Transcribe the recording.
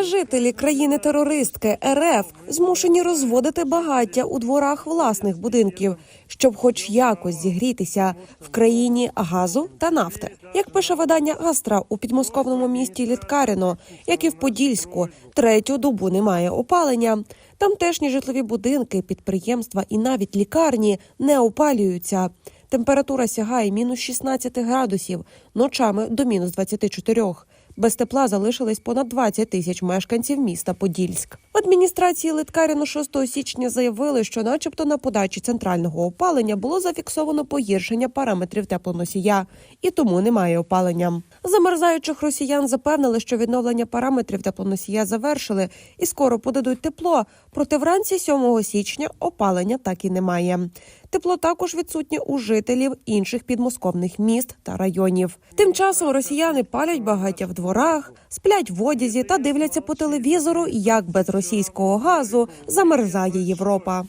Жителі країни-терористки РФ змушені розводити багаття у дворах власних будинків, щоб, хоч якось зігрітися в країні газу та нафти. Як пише видання Астра у підмосковному місті Літкаріно, як і в Подільську, третю добу немає опалення. Тамтешні житлові будинки, підприємства і навіть лікарні не опалюються. Температура сягає мінус 16 градусів, ночами до мінус 24. Без тепла залишились понад 20 тисяч мешканців міста Подільськ. В адміністрації Литкаріну 6 січня заявили, що, начебто, на подачі центрального опалення було зафіксовано погіршення параметрів теплоносія, і тому немає опалення. Замерзаючих росіян запевнили, що відновлення параметрів теплоносія завершили і скоро подадуть тепло. Проте вранці 7 січня опалення так і немає. Тепло також відсутнє у жителів інших підмосковних міст та районів. Тим часом росіяни палять багаття в дворах, сплять в одязі та дивляться по телевізору, як без російського газу замерзає Європа.